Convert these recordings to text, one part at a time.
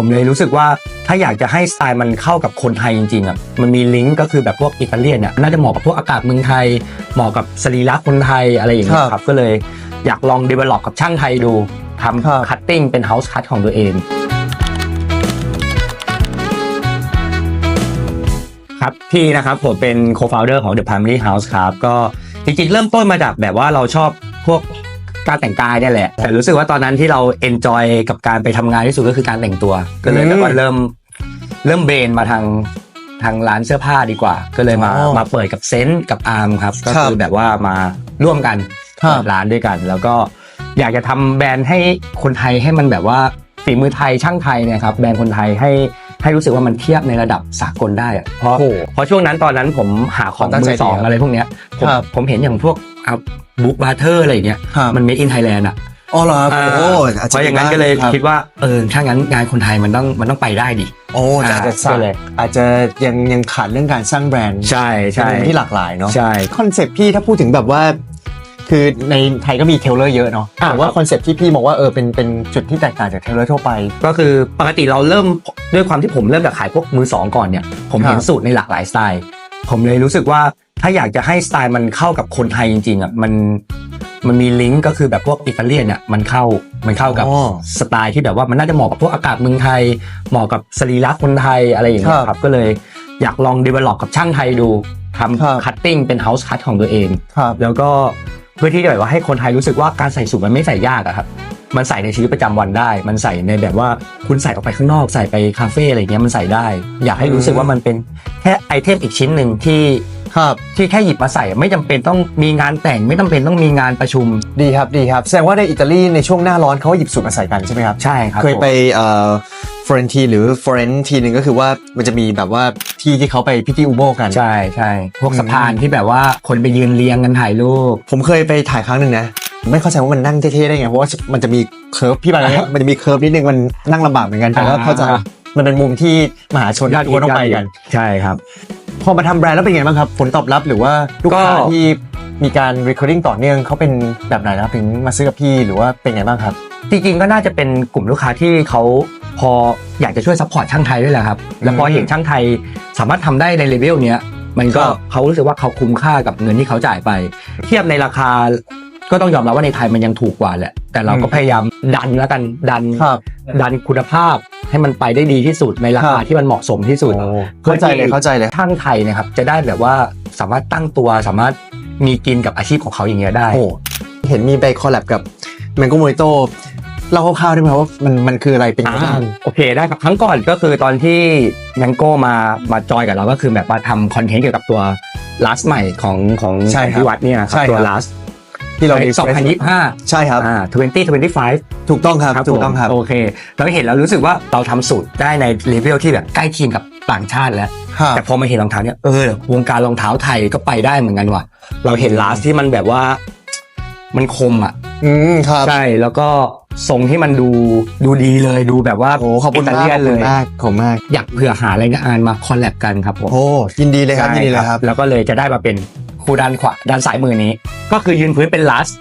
ผมเลยรู้สึกว่าถ้าอยากจะให้สไตล์มันเข้ากับคนไทยจริงๆอะมันมีลิงก์ก็คือแบบพวกอิตาเลียนเนี่ยน่าจะเหมาะกับพวกอากาศเมืองไทย เหมาะกับสรีระคนไทยอะไรอย่างเงี้ยครับก็เลยอยากลอง develop กับช่างไทยดูทำคัตติ้งเป็น house cut ของตัวเองครับพี่นะครับผมเป็น co-founder ของ The Primary House ครับก็จริงๆ เริ่มต้นมาจากแบบว่าเราชอบพวก การแต่งกายเนี่ยแหละ แต่รู้สึกว่าตอนนั้นที่เรา enjoy กับการไปทำงานที่สุดก็คือการแต่งตัว ก็เลยแบบว่าเริ่มเริ่มเบนมาทางทางร้านเสื้อผ้าดีกว่า ก็เลยมามาเปิดกับเซนต์กับอาร์มครับ ก็คือแบบว่ามาร่วมกันเปิดร้านด้วยกัน แล้วก็อยากจะทำแบรนด์ให้คนไทยให้มันแบบว่าฝีมือไทยช่างไทยเนี่ยครับแบรนด์คนไทยให้ให้รู้สึกว่ามันเทียบในระดับสากลได้อะเพราะโอ้โหเพราะช่วงนั้นตอนนั้นผมหาของตั้งมืใจอสองดีครับอะไรพวกเนี้ยผมครับผมเห็นอย่างพวก บุ๊กบาร์เทอร์อะไรอย่างเงี้ยครับ มัน made in Thailand อะอ๋อเหรอครับโอ้เพราะอย่างนั้นก็เลยรับคิดว่าเออถ้างั้นงานคนไทยมันต้องมันต้องไปได้ดิ โอ้แต่อาจจะสร้างก็เลย อาจจะยังยังขาดเรื่องการสร้างแบรนด์ใช่ใช่เป็นที่หลากหลายเนาะ ใช่ คอนเซปต์พี่ถ้าพูดถึงแบบว่า คือในไทยก็มีเทเลอร์เยอะเนาะอ่า แต่ว่าคอนเซปต์ที่พี่มองว่าเออเป็นเป็นจุดที่แตกต่างจากเทเลอร์ทั่วไป ก็คือปกติเราเริ่มด้วยความที่ผมเริ่มจากขายพวกมือสองก่อนเนี่ย ผมเห็นครับ สูตรในหลากหลายสไตล์ ผมเลยรู้สึกว่า ถ้าอยากจะให้สไตล์มันเข้ากับคนไทยจริงๆอะมันมันมีลิงก์ก็คือแบบพวกอิตาเลียนอะมันเข้ามันเข้ากับอ๋อสไตล์ที่แบบว่ามันน่าจะเหมาะกับพวกอากาศเมืองไทย เหมาะกับสรีระคนไทยอะไรอย่างเงี้ยครับครับก็เลยอยากลอง develop กับช่างไทยดูทครับำ cutting เป็น house cut ของตัวเอง ครับ แล้วก็เพื่อที่จะแบบว่าให้คนไทยรู้สึกว่าการใส่สูทมันไม่ใส่ยากอะครับ มันใส่ในชีวิตประจำวันได้ มันใส่ในแบบว่าคุณใส่ออกไปข้างนอก ใส่ไปคาเฟ่อะไรเงี้ยมันใส่ได้ อยากให้รู้สึกว่ามันเป็นแค่ไอเทมอีกชิ้นหนึ่งที่ครับที่แค่หยิบมาใส่ไม่จำเป็นต้องมีงานแต่งไม่จำเป็นต้องมีงานประชุมดีครับดีครับ แสดงว่าในอิตาลีในช่วงหน้าร้อนเขาหยิบสูตรมาใส่กันใช่ไหมครับใช่ครับเคยผมไปเอ่อฟรนทีหรือฟรนทีหนึ่งก็คือว่ามันจะมีแบบว่าที่ที่เขาไปพิธีอุโบกัน ใช่ใช่พวกสะพานที่แบบว่าคนไปยืนเรียงกันถ่ายรูปผมเคยไปถ่ายครั้งหนึ่งนะ ไม่เข้าใจว่ามันนั่งเท่ๆได้ไงเพราะว่ามันจะมีเคิร์ฟพี่บางเนี่ยมันจะมีเคิร์ฟนิดนึงมันนั่งลำบากเหมือนกันแต่ว่าอ่าเข้าใจมันเป็นมุมที่มหาชนทั่วต้องไปกัน ใช่ครับ พอมาทำแบรนด์แล้วเป็นไงบ้างครับ ผลตอบรับหรือว่าลูกค้าก็ที่มีการ recording ต่อเนื่องเขาเป็นแบบไหนนะครับถึงมาซื้อกับพี่หรือว่าเป็นไงบ้างครับ จริงๆก็น่าจะเป็นกลุ่มลูกค้าที่เขาพออยากจะช่วยซัพพอร์ตช่างไทยด้วยแหละครับแล้วพอเห็นช่างไทยสามารถทำได้ในเลเวลเนี้ยมันก็ครับเขารู้สึกว่าเขาคุ้มค่ากับเงินที่เขาจ่ายไป เทียบในราคา ก็ต้องยอมรับว่าในไทยมันยังถูกกว่าแหละ แต่เราก็พยายามดันแล้วกันดันครับดันคุณภาพให้มันไปได้ดีที่สุดในราคาครับที่มันเหมาะสมที่สุดเข้าใจเลยเข้าใจเลยช่างไทยเนะครับจะได้แบบว่าสามารถตั้งตัวสามารถมีกินกับอาชีพของเขาอย่างเงี้ยได้โอ้เห็นมีไปคอลแลบกับ Mango Mojito เล่าคร่าวๆได้ไหมครับว่ามันมันคืออะไรเป็นยังไงบ้างโอเคได้ครับครั้งก่อนก็คือตอนที่แมงโก้มามาจอยกับเราก็คือแบบมาทำคอนเทนต์เกี่ยวกับตัว last ใหม่ของของใช่ของครับพี่วัดเนี่ยครัใช่บครับตัว last ที่เราในมี 2025 ใช่ครับอ่า2025 ถูกต้องครับถูกต้องครับ โอเค เราเห็นแล้วรู้สึกว่าเราทำสูตรได้ในเลเวลที่แบบใกล้เคียงกับต่างชาติแล้วครับแต่พอมาเห็นรองเท้าเนี่ยเออวงการรองเท้าไทยก็ไปได้เหมือนกันว่ะ เราเห็น last ที่มันแบบว่ามันคมอะ อืมครับใช่แล้วก็ทรงที่มันดูดูดีเลยดูแบบว่าโอ้ขอบคุณมากตเลีขยอนบเลคุณยมากขอบคุณมาก อยากเผื่อหาอะไรงานมาคอลแลบกันครับผมโอ้ยินดีเลยครับยินดีเลยครับ แล้วก็เลยจะได้มาเป็นคู่ด้านขวาด้านซ้ายมือนี้ ก็คือยืนพื้นเป็น last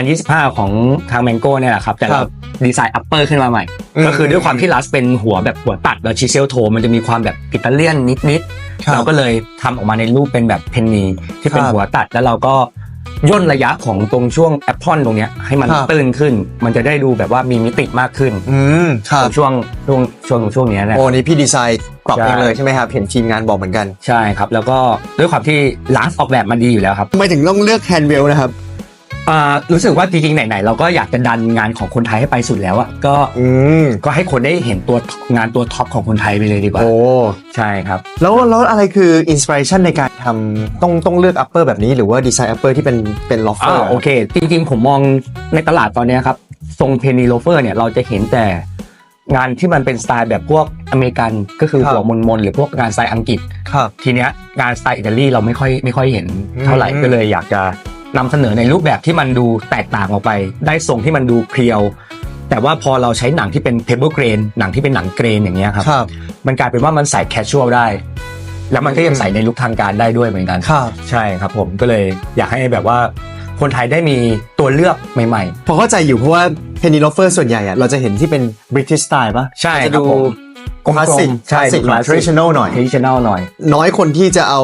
2025 ของทาง Mango เนี่ยแหละครับ แต่เราครับดีไซน์ upper ขึ้นมาใหม่อืมก็คือด้วยความที่ last เป็นหัวแบบหัวตัดแล้วชิเซลโท มันจะมีความแบบอิตาเลียนนิดครับๆเราก็เลยทำออกมาในรูปเป็นแบบเพนนีที่เป็นครับหัวตัดแล้วเราก็ย่นระยะของตรงช่วงแอปพอนตรงเนี้ยให้มันครับตื้นขึ้น มันจะได้ดูแบบว่ามีมิติมากขึ้นอืมครับช่วงช่วงช่วงช่วงเนี้ยนะโอ้นี่พี่ดีไซน์ ปรับใช่ เองเลยใช่ไหมครับ เห็นทีมงานบอกเหมือนกันใช่ครับ แล้วก็ด้วยความที่ last ออกแบบมันดีอยู่แล้วครับทำไมถึงต้องเลือกแฮนด์เวลนะครับ อ่ารู้สึกว่าจริงๆไหนๆเราก็อยากจะดันงานของคนไทยให้ไปสุดแล้วอะก็อืมก็ให้คนได้เห็นตัวงานตัวท็อปของคนไทยไปเลยดีกว่าโอ้ใช่ครับ แล้วแล้วอะไรคืออินสปิเรชันในการทำต้องต้องเลือกอัปเปอร์แบบนี้หรือว่าดีไซน์อัปเปอร์ที่เป็นเป็นล็อฟเฟออ่าร์ โอเค จริงๆ ผมมองในตลาดตอนเนี้ยครับ ทรงเพนนีโลเฟอร์เนี่ยเราจะเห็นแต่ งานที่มันเป็นสไตล์แบบพวกอเมริกันก็คือหัวมนๆหรือพวกงานสไตล์อังกฤษ ครับ ทีเนี้ยงานสไตล์อิตาลีเราไม่ค่อยไม่ค่อยเห็นเท่าไหร่อืมก็เลยอยากจะนำเสนอในรูปแบบที่มันดูแตกต่างออกไป ได้ทรงที่มันดูเพรียว แต่ว่าพอเราใช้หนังที่เป็นเพเ e อร์เกรนหนังที่เป็นหนังเกรนอย่างเงี้ยครับ ครับ มันกลายเป็นว่ามันใส่แคชชวลได้ แล้วมันก็ยังใส่ในลุคทางการได้ด้วยเหมือนกัน ครับ ใช่ครับผมก็เลยอยากให้แบบว่าคนไทยได้มีตัวเลือกใหม่ พอเข้าใจอยู่เพราะว่า เพนนีโลเฟอร์ส่วนใหญ่อะเราจะเห็นที่เป็น British style ปะใช่จะครัดูบผมคลาสสิกใช่คลาสสิกหน่อย traditional หน่อย traditional หน่อย น้อยคนที่จะเอา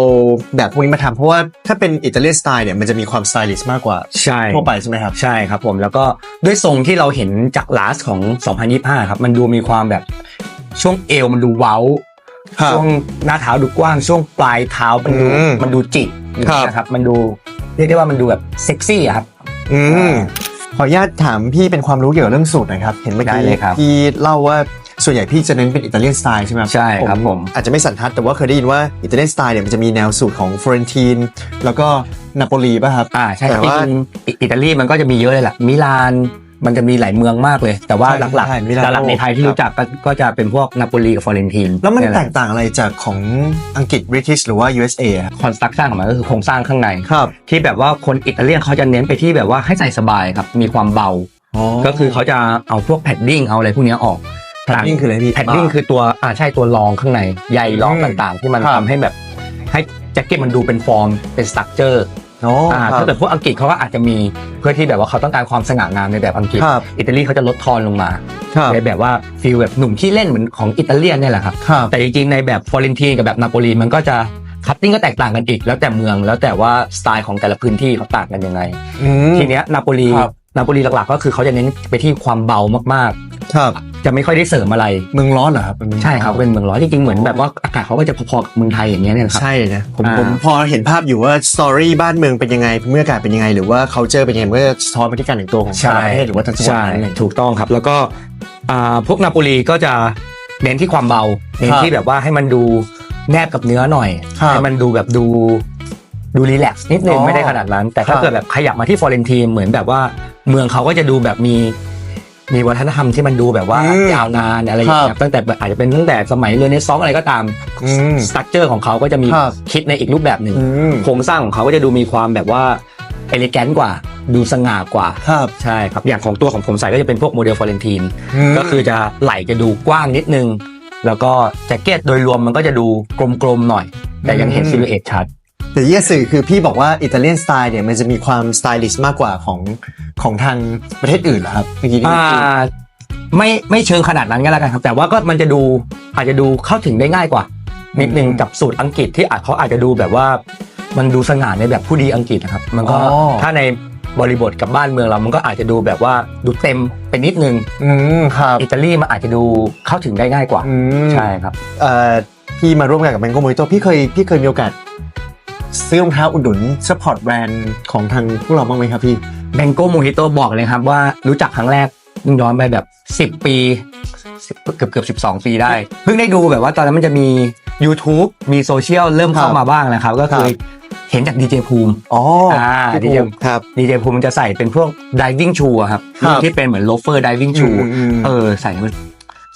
แบบพวกนี้มาทำเพราะว่าถ้าเป็นอิตาเลียนสไตล์เนี่ยมันจะมีความสไตลิชมากกว่าใช่ ทั่วไปใช่ไหมครับ ใช่ครับผมแล้วก็ด้วยทรงที่เราเห็นจากลาสของ 2025 ครับ มันดูมีความแบบช่วงเอวมันดูเว้า ครับช่วงหน้าเท้าดูกว้าง ช่วงปลายเท้ามันดูอืมมันดูจิกครับนะครับ มันดูเรียกได้ว่ามันดูแบบเซ็กซี่อะครับอืม ขออนุญาตถามพี่เป็นความรู้เกี่ยวกับเรื่องสูตรหน่อยครับเห็นเมื่อได้กี้เลยครับ พี่เล่าว่าส่วนใหญ่พี่จะเน้นเป็นอิตาเลียนสไตล์ใช่ไหมใช่ครับผม อาจจะไม่สันทัดแต่ว่าเคยได้ยินว่าอิตาเลียนสไตล์เนี่ยมันจะมีแนวสูตรของฟลอเรนตินแล้วก็นาโปลีป่ะครับ อ่าใช่ครับแต่จว่า ริงๆอิอิตาลีมันก็จะมีเยอะเลยแหละมิลาน มันจะมีหลายเมืองมากเลย แต่ว่าใช่หลักใช่มิลานๆหลักๆในไทยที่ครับ รู้จักก็ก็จะเป็นพวกนาโปลีกับฟลอเรนตินแล้วมันแตกต่างอะไรจากของอังกฤษ British หรือว่า USA อะคอนสตรักชั่นของมันก็คือโครงสร้างข้างใน ครับที่แบบว่าคนอิตาเลียนเขาจะเน้นไปที่แบบว่าให้ใส่สบายครับ มีความเบา ก็คือเขาจะเอาพวกแพดดิ้งเอาอะไรพวกเนี้ยออกแพดดิ้งคืออะไรพี่ แพดดิ้งคือตัวอ่าใช่ตัวรองข้างใน ใยรองอืมต่างๆ ที่มันครับ ทำให้แบบให้แจ็คเก็ตมันดูเป็นฟอร์มเป็นสตรัคเจอร์ อ๋ออ่าครัถ้าบเกิดพวกอังกฤษเขาก็อาจจะมีเพื่อที่แบบว่าเขาต้องการความสง่างามในแบบอังกฤษ ครับ อิตาลีเขาจะลดทอนลงมาครับในแบบว่าฟีลแบบหนุ่มที่เล่นเหมือนของอิตาเลียนเนี่ยแหละครับ ครับ แต่จริงๆ ในแบบฟลอเรนตินกับแบบนาโปลีมันก็จะคัตติ้งก็แตกต่างกันอีก แล้วแต่เมืองแล้วแต่ว่าสไตล์ของแต่ละพื้นที่เขาต่างกันยังไง อืม ทีเนี้ยนาโปลีครับ นาโปลีหลักๆ ก็คือเขาจะเน้นไปที่ความเบามากครับๆ จะไม่ค่อยได้เสริมอะไร เมืองร้อนเหรอครับใช่ครับเป็นเมืองร้อนจริงๆเหมือนแบบว่าอากาศเขาก็จะพอๆกับเมืองไทยอย่างเงี้ยเนี่ยครับ ใช่นะผมอ่า ผมพอเห็นภาพอยู่ว่าสตอรี่บ้านเมืองเป็นยังไงเมื่ออากาศเป็นยังไง หรือว่า culture เป็นยังไงมันก็จะสะท้อนไปที่การแต่งตัวของแต่ละประเทศหรือว่าทั้งจังหวัดใช่นั้นเลยถูกต้องครับ แล้วก็อ่าพวกนาโปลีก็จะเน้นที่ความเบาเน้นที่แบบว่าให้มันดูแนบกับเนื้อหน่อย ครับ ให้มันดูแบบดู ดูรีแลกซ์นิดนึงอ๋อไม่ได้ขนาดนั้น แต่ถ้าครับ เกิดแบบขยับมาที่ฟลอเรนตินเหมือนแบบว่าเมืองเขาก็จะดูแบบมี มีวัฒนธรรมที่มันดูแบบว่าอืมยาวนานอะไรอย่างเงี้ยตั้งแต่อาจจะเป็นตั้งแต่สมัยเรเนซองส์อะไรก็ตามอืมสตั๊กเจอร์ของเขาก็จะมีครับ คิดในอีกรูปแบบหนึ่ง อืมโครงสร้างของเขาก็จะดูมีความแบบว่าเอลิแกนกว่า ดูสง่ากว่า ครับ ใช่ครับ อย่างของตัวของผมใส่ก็จะเป็นพวกโมเดลฟลอเรนตินมก็คือจะไหล่จะดูกว้างนิดนึง แล้วก็แจ็คเก็ตโดยรวมมันก็จะดูกลมๆหน่อย แต่ยังเห็นอืม ซิลูเอตชัด แต่ยี่สื่อคือพี่บอกว่าอิตาเลียนสไตล์เนี่ยมันจะมีความสไตลิชมากกว่าของของทางประเทศอื่นเหรอครับเมื่อกี้ที่อ่าไม่ไม่เชิงขนาดนั้นก็แล้วกันครับ แต่ว่าก็มันจะดูอาจจะดูเข้าถึงได้ง่ายกว่านิดนึงกับสูตรอังกฤษที่อาจเขาอาจจะดูแบบว่า มันดูสง่าในแบบผู้ดีอังกฤษนะครับ มันก็อ๋อ ถ้าในบริบทกับบ้านเมืองเรา มันก็อาจจะดูแบบว่าดูเต็มไปนิดนึงอืมครับอิตาลีมันอาจจะดูเข้าถึงได้ง่ายกว่า อืม ใช่ครับ เอ่อพี่มาร่วมงานกับแมงโกโมโตพี่เคยพี่เคยมีโอกาส ซื้อรองเท้าอุดหนุนสปอร์ตแบรนด์ของทางพวกเราบ้างไหมครับพี่ แบงโก้โมฮิโตบอกเลยครับว่ารู้จักครั้งแรกย้อนไปแบบ 10 ปี10เกือบเกือบ12 ปีได้ เพิ่งได้ดูแบบว่าตอนนั้นมันจะมี YouTube มีโซเชียลเริ่มเข้าครับมาบ้างนะครับ ก็คือครับเห็นจากดีเจภูมิ อ๋ออ่าพี่ดีเจภูมิครับดีเจภูมิมันจะใส่เป็นพวก diving shoe อะครับครับ ที่เป็นเหมือนโลเฟอร์ diving shoe อืมอืมเออ ใส่แล้ว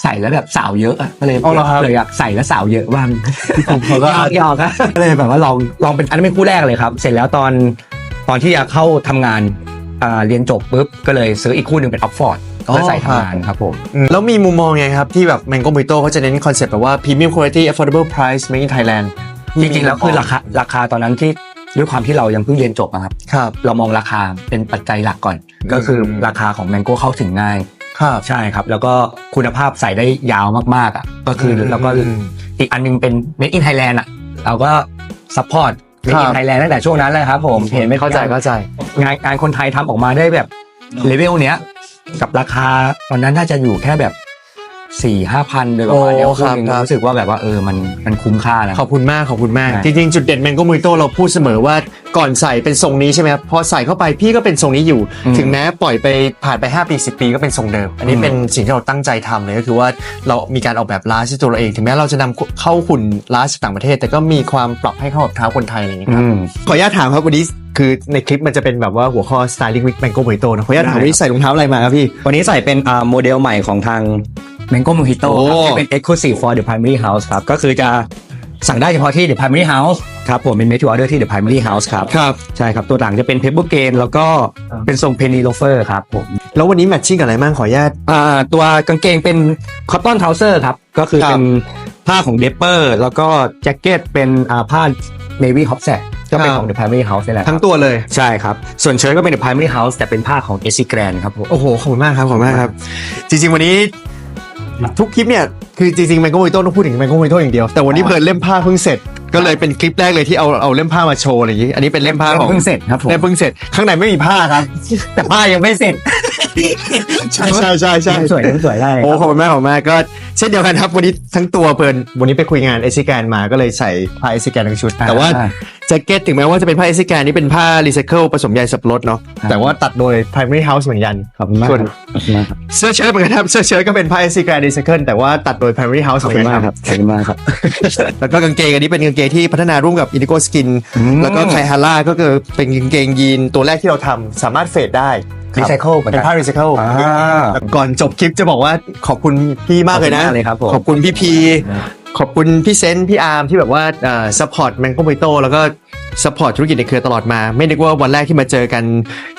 ใส่แล้วแบบสาวเยอะอะก็เลยเอาเหรอครับ เลยอยากใส่แล้วสาวเยอะบ้างผมเขาก็หยอกหยอกอะก็เลยแบบว่าลองลองเป็นอันนั้นเป็นคู่แรกเลยครับ เสร็จแล้วตอนตอนที่จะเข้าทำงานอ่าเรียนจบปุ๊บก็เลยซื้ออีกคู่หนึ่งเป็นออฟฟอร์ดอ๋อเพื่อใส่ทำงานครับผม อืมแล้วมีมุมมองไงครับ ที่แบบแมงโกโมโตเขาจะเน้นคอนเซ็ปต์แบบว่า premium quality affordable price made in Thailand จริงๆแล้วคือราคาราคาตอนนั้นที่ด้วยความที่เรายังเพิ่งเรียนจบอะครับ ครับ เรามองราคาเป็นปัจจัยหลักก่อน ก็คือราคาของแมงโก้เข้าถึงง่าย ครับใช่ครับ แล้วก็คุณภาพใส่ได้ยาวมากๆอะก็คืออมแล้วก็อืม อีกอันหนึงเป็น made in Thailand อะเราก็ซัพพอร์ต made ค in รับ Thailand ตั้งแต่ช่วงนั้นเลยครับผมเห็นไหมเข้าใจเข้าใจ งานงานคนไทยทำออกมาได้แบบเลเวลเนี้ยกับราคาตอนนั้นน่าจะอยู่แค่แบบ สี่ห้าพันโดยประมาณเนี้ยโอ้ครับณหนึ่งครับ รู้สึกว่าแบบว่าเออมันมันคุ้มค่านะ ขอบคุณมากขอบคุณมาก ใช่ จริงๆ จุดเด่นแมงโกโมโตเราพูดเสมอว่าก่อนใส่เป็นทรงนี้ใช่ไหมครับพอใส่เข้าไปพี่ก็เป็นทรงนี้อยู่ ถึงแม้ปล่อยไปผ่านไป 5 ปี 10 ปีก็เป็นทรงเดิม อันนี้เป็นสิ่งที่เราตั้งใจทำเลยก็คือว่าเรามีการออกแบบลาสที่ตัวเราเอง ถึงแม้เราจะนำเข้าหุ่นลาสจากต่างประเทศ แต่ก็มีความปรับให้เข้ากับเท้าคนไทยอะไรอย่างเงี้ยครับอืม ขออนุญาตถามครับวันนี้คือในคลิปมันจะเป็นแบบว่าหัวข้อ styling with mango mojito นะขออนุญาตถามได้วันนี้ใส่รองเท้าอะไรมาครับพี่วันนี้ใส่เป็นอ่าโมเดลใหม่ของทาง Mango Mojito โอ้ครับ ที่เป็น Exclusive for the Primary House ครับ ก็คือจะสั่งได้เฉพาะที่ the Primary House ครับผมเป็น made to order ที่ the Primary House ครับ ครับ ใช่ครับ ตัวหลังจะเป็น Paper Gain แล้วก็เป็นทรง Penny Loafer ครับผม แล้ววันนี้แมทชิ่งกับอะไรบ้างขออนุญาตอ่าตัวกางเกงเป็นคอตตอนท o าเซอร์ครับ ก็คือครับเป็นผ้าของเดปเปอร์แล้วก็แจ็คเก็ตเป็นอ่าผ้า Navy Hop Set ก็เป็นครับของ The Primary House นี่แหละครับทั้งตัวเลยใช่ครับ ส่วนเชิ้ตก็เป็น The Primary House แต่เป็นผ้าของ a c Grand ครับผมโอ้โหขอบคุณมากครับขอบคุณมากครับ จริงๆวันนี้ ทุกคลิปเนี่ยคือจริงๆแมงโก้วิโต้ต้องพูดถึงแมงโก้วิโต้อย่างเดียว แต่วันนี้เพลินเล่มผ้าเพิ่งเสร็จ ก็เลยเป็นคลิปแรกเลยที่เอาเอาเล่มผ้ามาโชว์อะไรอย่างนี้ อันนี้เป็นเล่มผ้าของเพิ่งเสร็จครับผมเล่มเพิ่งเสร็จข้างในไม่มีผ้าครับ แต่ผ้ายังไม่เสร็จใช่ใช่ใช่ใช่สวยสวยได้โอ้ขอบคุณมากขอบคุณมากก็เช่นเดียวกันครับวันนี้ทั้งตัวเพลินวันนี้ไปคุยงานเอซิแกนมาก็เลยใส่ผ้าเอซิแกนทั้งชุด แต่ว่า แจ็คเก็ตถึงแม้ว่าจะเป็นผ้าเอซิแกนนี่เป็นผ้ารีไซเคิลผสมใยสับปะรดเนาะแต่ว่าตัดโดย primary house เหมือนกันขอบคุณมากส่วนขอบคุณมากครับเสื้อเชิ้ตเหมือนกันครับเสื้อเชิ้ตก็เป็นผ้าเอซิแกนรีไซเคิลแต่ว่าตัดโดย primary house ขอบเหมืคุอนณกันมากคครับรับขอบคุณมากครับ แล้วก็กางเกงอันนี้เป็นกางเกงที่พัฒนาร่วมกับ Indigo Skin อืมแล้วก็ไคฮาร่าก็คือเป็นกางเกงยีนตัวแรกที่เราทำสามารถเฟดได้รีไซเคิลเหมือนเป็กันนผ้ารีไซเคิล อ่า ก่อนจบคลิปจะบอกว่าขอบคุณพี่มากเลยนะ ขอบคุณมากเลยครับผม ขอบคุณพี่พี ขอบคุณพี่เซนต์พี่อาร์มที่แบบว่าซัพพอร์ตแมงโกโมโตแล้วก็ซัพพอร์ตธุรกิจในเครือตลอดมา ไม่นึกว่าวันแรกที่มาเจอกัน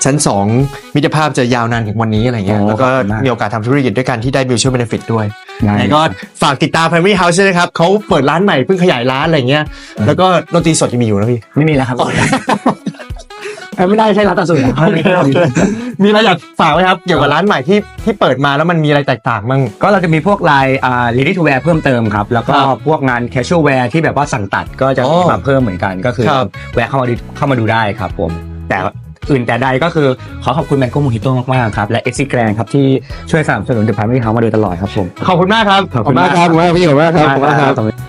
ชั้น 2 มิตรภาพจะยาวนานถึงวันนี้อะไรเงี้ยโอ้แล้วก็ขอบคุณมาก มีโอกาสทำธุรกิจด้วยกันที่ได้ mutual benefit ด้วยได้แล้วก็ฝากติดตาม Primary House ด้วยนะครับเขาเปิดร้านใหม่เพิ่งขยายร้านอะไรเงี้ย แล้วก็ดนตรีสดยังมีอยู่นะพี่ ไม่มีแล้วครับ ไม่ได้ใช่ร้านตัดสูตรมีอะไรอยากฝากไหมครับ เกี่ยวกับร้านใหม่ที่ที่เปิดมาแล้วมันมีอะไรแตกต่างบ้าง ก็เราจะมีพวกลายอ่า ready to wear เพิ่มเติมครับ แล้วก็ครับพวกงาน casual wear ที่แบบว่าสั่งตัดก็จะอ๋อมาเพิ่มเหมือนกัน ก็คือครับ แวะเข้ามาดูเข้ามาดูได้ครับผม แต่อื่นแต่ใดก็คือขอขอบคุณแมงโก้มูฮิโต้มากๆครับ และ e x i g r a n ครับที่ช่วยสนับสนุน The Primary House มาโดยตลอดครับผม ขอบคุณมากครับ ขอบคุณมากขอบคุณมากครับพี่ขอบคุณมากครับขอบคุณมากครับ ขอบคุณ